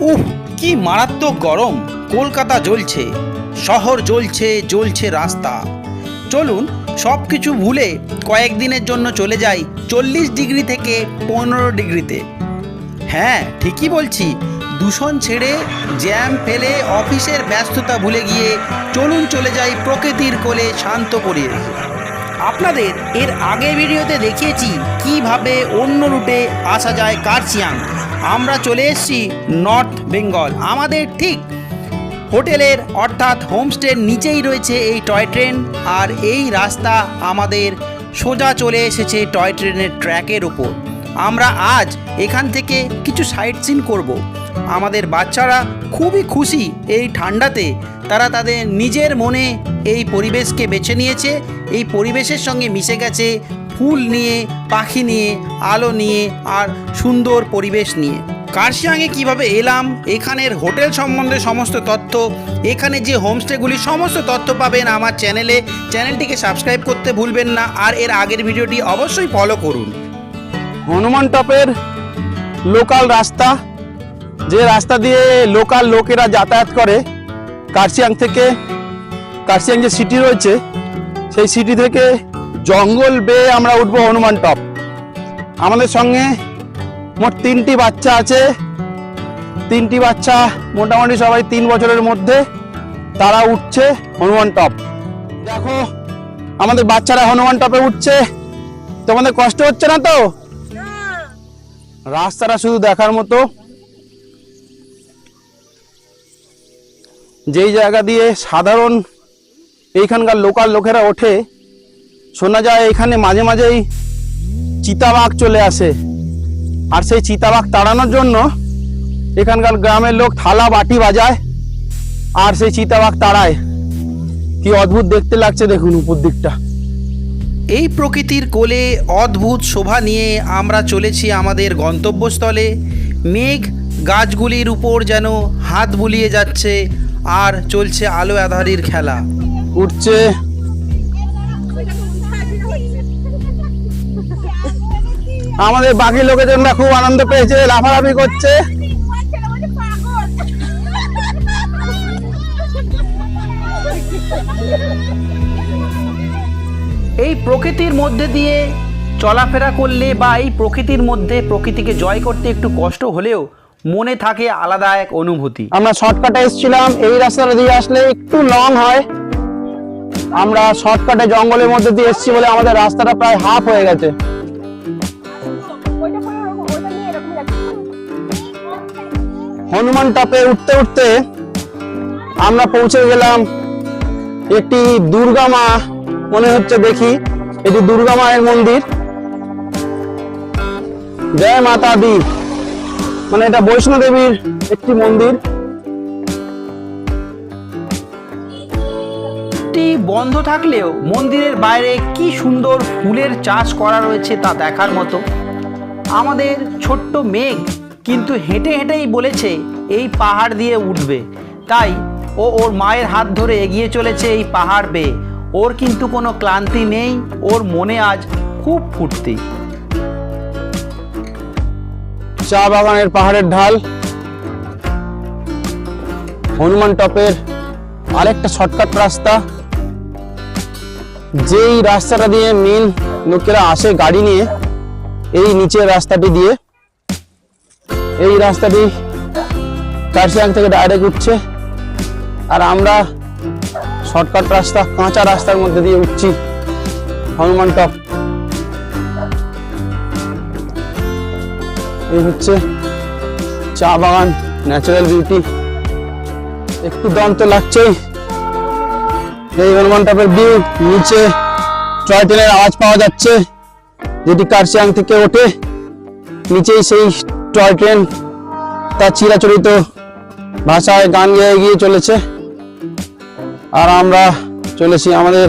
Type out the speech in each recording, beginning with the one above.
উহ, কি মারাত্মক গরম। কলকাতা জ্বলছে। শহর জ্বলছে জ্বলছে রাস্তা। চলুন সব কিছু ভুলে কয়েকদিনের জন্য চলে যাই চল্লিশ ডিগ্রি থেকে পনেরো ডিগ্রিতে। হ্যাঁ ঠিকই বলছি। দূষণ ছেড়ে জ্যাম ফেলে অফিসের ব্যস্ততা ভুলে গিয়ে চলুন চলে যাই প্রকৃতির কোলে শান্ত পরিবেশ আপনাদের এর আগে ভিডিওতে দেখিয়েছি কীভাবে অন্য রুটে আসা যায় কার্চিয়াং আমরা চলে এসেছি নর্থ বেঙ্গল। আমাদের ঠিক হোটেলের অর্থাৎ হোমস্টের নিচেই রয়েছে এই টয় ট্রেন আর এই রাস্তা আমাদের সোজা চলে এসেছে টয় ট্রেনের ট্র্যাকের উপর। আমরা আজ এখান থেকে কিছু সাইট সিন করব। আমাদের বাচ্চারা খুবই খুশি এই ঠান্ডাতে। তারা তাদের নিজের মনে এই পরিবেশকে বেছে নিয়েছে। এই পরিবেশের সঙ্গে মিশে গেছে ফুল নিয়ে, পাখি নিয়ে, আলো নিয়ে আর সুন্দর পরিবেশ নিয়ে। কার্শিয়াংয়ে কীভাবে এলাম, এখানের হোটেল সম্বন্ধে সমস্ত তথ্য, এখানে যে হোমস্টেগুলি সমস্ত তথ্য পাবেন আমার চ্যানেলে। চ্যানেলটিকে সাবস্ক্রাইব করতে ভুলবেন না আর এর আগের ভিডিওটি অবশ্যই ফলো করুন। হনুমান টপের লোকাল রাস্তা যে রাস্তা দিয়ে লোকাল লোকেরা যাতায়াত করে কার্শিয়াং থেকে কার্শিয়াং যে সিটি রয়েছে সেই সিটি থেকে জঙ্গল বেয়ে আমরা উঠবো হনুমান টপ। আমাদের সঙ্গে মোট তিনটি বাচ্চা আছে। তিনটি বাচ্চা মোটামুটি সবাই তিন বছরের মধ্যে তারা উঠছে হনুমান টপ। দেখো আমাদের বাচ্চারা হনুমান টপে উঠছে। তোমাদের কষ্ট হচ্ছে না তো? রাস্তাটা শুধু দেখার মতো। যেই জায়গা দিয়ে সাধারণ এইখানকার লোকাল লোকেরা ওঠে, শোনা যায় এখানে মাঝে মাঝেই চিতাবাঘ চলে আসে। আর সেই চিতাবাঘ তাড়ানোর জন্য এখানকার গ্রামের লোক থালা বাটি বাজায় আর সেই চিতাবাঘ তাড়ায়। কি অদ্ভুত দেখতে লাগছে দেখুন উপর দিকটা। এই প্রকৃতির কোলে অদ্ভুত শোভা নিয়ে আমরা চলেছি আমাদের গন্তব্যস্থলে। মেঘ গাছগুলির উপর যেন হাত বুলিয়ে যাচ্ছে আর চলছে আলো আধারির খেলা। উঠছে। আমাদের বাকি লোকেজনরা খুব আনন্দ পেয়েছে লাফালাফি করছে। এই প্রকৃতির মধ্যে দিয়ে চলাফেরা করলে বা এই প্রকৃতির মধ্যে প্রকৃতিকে জয় করতে একটু কষ্ট হলেও মনে থাকে আলাদা এক অনুভূতি। আমরা শর্টকাটে এসেছিলাম, এই রাস্তাটা দিয়ে আসলে একটু লং হয়। আমরা শর্টকাটে জঙ্গলের মধ্যে দিয়ে এসেছি বলে আমাদের রাস্তাটা প্রায় হাফ হয়ে গেছে। হনুমান টপে উঠতে উঠতে আমরা পৌঁছে গেলাম একটি দুর্গা মা, মনে হচ্ছে দেখি, এটি দুর্গা মায়ের মন্দির। জয় মাতা দি মানে এটা বৈষ্ণো দেবীর একটি মন্দির। বন্ধ থাকলেও মন্দিরের বাইরে কি সুন্দর ফুলের চাষ করা রয়েছে তা দেখার মতো। আমাদের ছোট্ট মেঘ কিন্তু হেঁটে হেঁটেই বলেছে এই পাহাড় দিয়ে উঠবে। তাই ও ওর মায়ের হাত ধরে এগিয়ে চলেছে এই পাহাড় বেয়ে। ওর কিন্তু কোনো ক্লান্তি নেই, ওর মনে আজ খুব ফুর্তি। চা বাগানের পাহাড়ের ঢাল, হনুমান টপের আরেকটা শর্টকাট রাস্তা। যেই রাস্তাটা দিয়ে মেন লোকেরা আসে গাড়ি নিয়ে, এই নিচের রাস্তাটি দিয়ে, এই রাস্তাটি কার্শিয়াং থেকে ডাইরেক্ট উঠছে। আর আমরা শর্টকাট রাস্তা, কাঁচা রাস্তার মধ্যে দিয়ে উঠছি হনুমান টপ। এই হচ্ছে চা বাগান ন্যাচারাল বিউটি একটু দম তো লাগছেই। এই হনুমান টপের ভিউ নিচে টয় ট্রেনের আওয়াজ পাওয়া যাচ্ছে, যেটি কার্শিয়াং থেকে ওঠে। নিচেই সেই টয় ট্রেন তার চিরাচরিত ভাষায় গান গেয়ে গিয়ে চলেছে। আর আমরা চলেছি আমাদের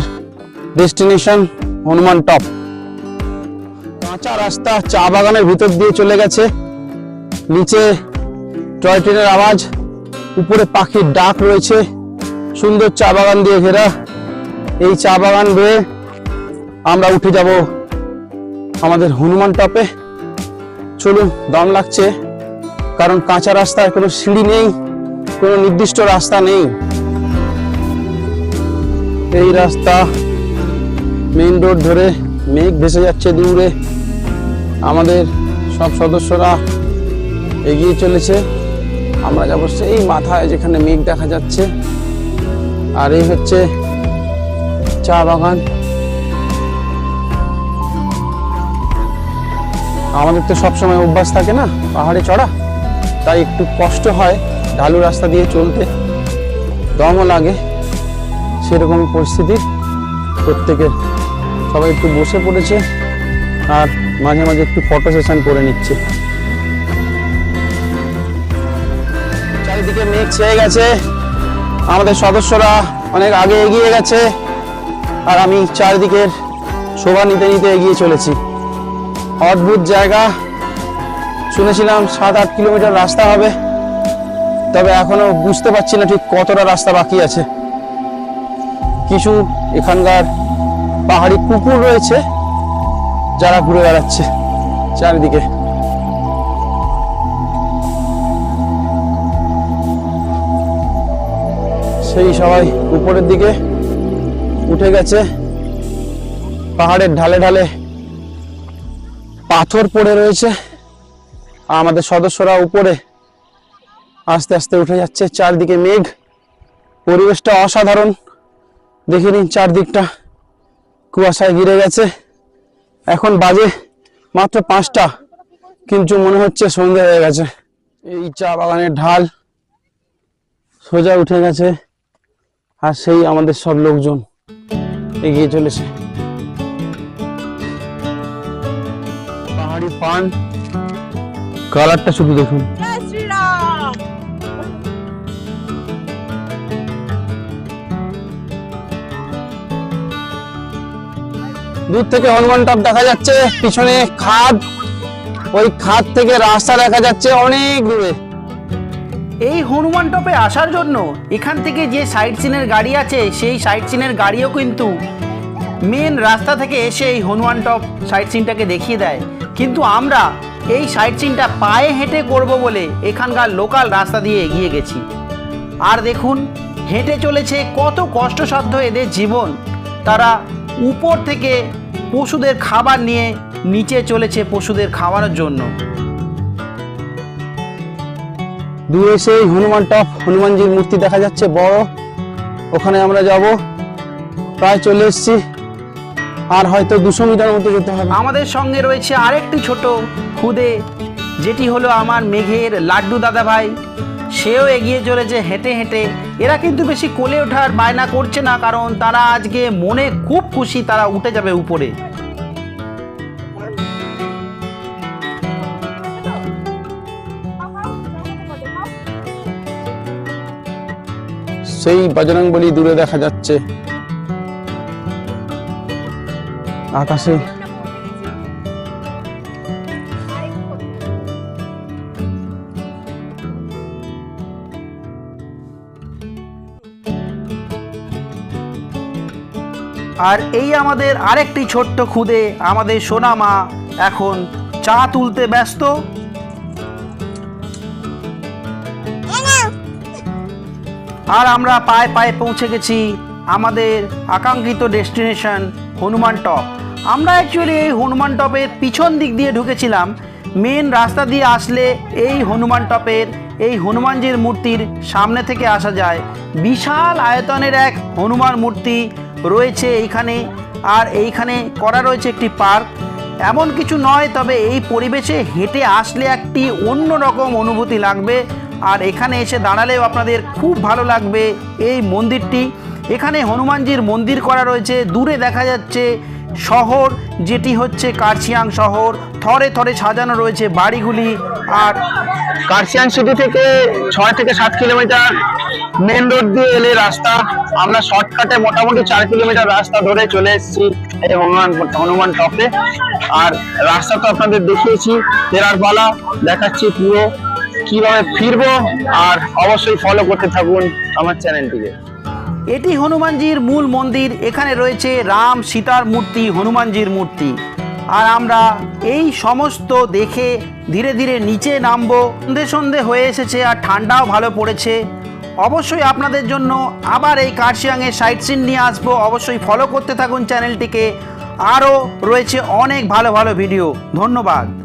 ডেস্টিনেশন হনুমান টপ। কাঁচা রাস্তা চা বাগানের ভিতর দিয়ে চলে গেছে। নিচে টয় ট্রেনের আওয়াজ, উপরে পাখির ডাক রয়েছে। সুন্দর চা বাগান দিয়ে ঘেরা। এই চা বাগান বেয়ে আমরা উঠে যাব আমাদের হনুমান টপে। চলুন, দম লাগছে, কারণ কাঁচা রাস্তায় কোনো সিঁড়ি নেই, কোনো নির্দিষ্ট রাস্তা নেই। এই রাস্তা মেইন রোড ধরে মেঘ ভেসে যাচ্ছে দূরে। আমাদের সব সদস্যরা এগিয়ে চলেছে। আমরা যাব সেই মাথায় যেখানে মেঘ দেখা যাচ্ছে। আর এই হচ্ছে চা বাগান। আমাদের তো সবসময় অভ্যাস থাকে না, পাহাড়ে চড়া। তাই একটু কষ্ট হয় ঢালু রাস্তা দিয়ে চলতে। দমও লাগে সেরকম পরিস্থিতি। প্রত্যেকের সবাই একটু বসে পড়েছে। আর মাঝে মাঝে একটু ফটো সেশন করে নিচ্ছে। চারিদিকে মেঘ ছেয়ে গেছে। আমাদের সদস্যরা অনেক আগে এগিয়ে গেছে আর আমি চারিদিকের শোভা নিতে নিতে এগিয়ে চলেছি। অদ্ভুত জায়গা। শুনেছিলাম সাত আট কিলোমিটার রাস্তা হবে, তবে এখনও বুঝতে পারছি না ঠিক কতটা রাস্তা বাকি আছে। কিছু এখানকার পাহাড়ি কুকুর রয়েছে যারা ঘুরে বেড়াচ্ছে, চারিদিকে। সেই সবাই উপরের দিকে উঠে গেছে। পাহাড়ের ঢালে ঢালে পাথর পড়ে রয়েছে। আমাদের সদস্যরা উপরে আস্তে আস্তে উঠে যাচ্ছে। চারদিকে মেঘ। পরিবেশটা অসাধারণ। দেখে নিন চারদিকটা। কুয়াশায় ঘিরে গেছে। এখন বাজে মাত্র পাঁচটা। কিন্তু মনে হচ্ছে সন্ধে হয়ে গেছে। এই চা বাগানের ঢাল সোজা উঠে গেছে আর সেই আমাদের সব লোকজন এগিয়ে চলেছে। পাহাড়ি পান, কালারটা শুধু দেখুন। দূর থেকে হনুমান টপ দেখা যাচ্ছে, পিছনে খাদ। ওই খাদ থেকে রাস্তা দেখা যাচ্ছে অনেক দূরে। এই হনুমান টপে আসার জন্য এখান থেকে যে সাইড সিনের গাড়ি আছে, সেই সাইড সিনের গাড়িও কিন্তু মেন রাস্তা থেকে এসে এই হনুমান টপ সাইড সিনটাকে দেখিয়ে দেয়। কিন্তু আমরা এই সাইড সিনটা পায়ে হেঁটে করব বলে এখানকার লোকাল রাস্তা দিয়ে এগিয়ে গেছি। আর দেখুন, হেঁটে চলেছে কত কষ্টসাধ্য এদের জীবন। তারা উপর থেকে পশুদের খাবার নিয়ে নিচে চলেছে পশুদের খাওয়ানোর জন্য। দূরে সেই হনুমান টপ হনুমানজির মূর্তি দেখা যাচ্ছে বড়। ওখানে আমরা যাব। প্রায় চলে এসেছি। আর হয়তো দুশো মিটার মতো যেতে হবে। আমাদের সঙ্গে রয়েছে আরেকটি ছোট খুদে যেটি হলো আমার মেঘের লাড্ডু দাদা ভাই সেও এগিয়ে চলেছে হেঁটে হেঁটে। এরা কিন্তু বেশি কোলে ওঠার বায়না করছে না, কারণ তারা আজকে মনে খুব খুশি তারা উঠে যাবে উপরে। সেই বজরং বলি দূরে দেখা যাচ্ছে। আকাশে আর এই আমাদের আরেকটি ছোট্ট খুদে, আমাদের সোনা মা এখন চা তুলতে ব্যস্ত। আর আমরা পায়ে পায়ে পৌঁছে গেছি আমাদের আকাঙ্ক্ষিত ডেস্টিনেশন হনুমান টপ। আমরা অ্যাকচুয়ালি এই হনুমান টপের পিছন দিক দিয়ে ঢুকেছিলাম। মেন রাস্তা দিয়ে আসলে এই হনুমান টপের, এই হনুমানজির মূর্তির সামনে থেকে আসা যায়। বিশাল আয়তনের এক হনুমান মূর্তি রয়েছে এইখানে আর এইখানে করা রয়েছে একটি পার্ক। এমন কিছু নয়, তবে এই পরিবেশে হেঁটে আসলে একটি অন্য রকম অনুভূতি লাগবে। আর এখানে এসে দাঁড়ালেও আপনাদের খুব ভালো লাগবে এই মন্দিরটি। এখানে হনুমানজির মন্দির করা রয়েছে। দূরে দেখা যাচ্ছে শহর, যেটি হচ্ছে কার্শিয়াং শহর। থরে থরে সাজানো রয়েছে বাড়িগুলি। আর কার্শিয়াং সিটি থেকে ছয় থেকে সাত কিলোমিটার মেন রোড দিয়ে এলে রাস্তা, আমরা শর্টকাটে মোটামুটি চার কিলোমিটার রাস্তা ধরে চলে এসেছি এই হনুমান হনুমান টপে আর রাস্তা তো আপনাদের দেখিয়েছি ফেরার পালা দেখাচ্ছি পুরো। কীভাবে ফিরবো আর অবশ্যই ফলো করতে থাকুন আমার চ্যানেলটিকে এটি হনুমানজির মূল মন্দির, এখানে রয়েছে রাম সীতার মূর্তি, হনুমানজির মূর্তি। আর আমরা এই সমস্ত দেখে ধীরে ধীরে নিচে নামবো। সন্ধে সন্ধে হয়ে এসেছে আর ঠান্ডাও ভালো পড়েছে। অবশ্যই আপনাদের জন্য আবার এই কার্শিয়াংয়ের সাইট সিন নিয়ে আসব। অবশ্যই ফলো করতে থাকুন চ্যানেলটিকে। আরও রয়েছে অনেক ভালো ভালো ভিডিও ধন্যবাদ।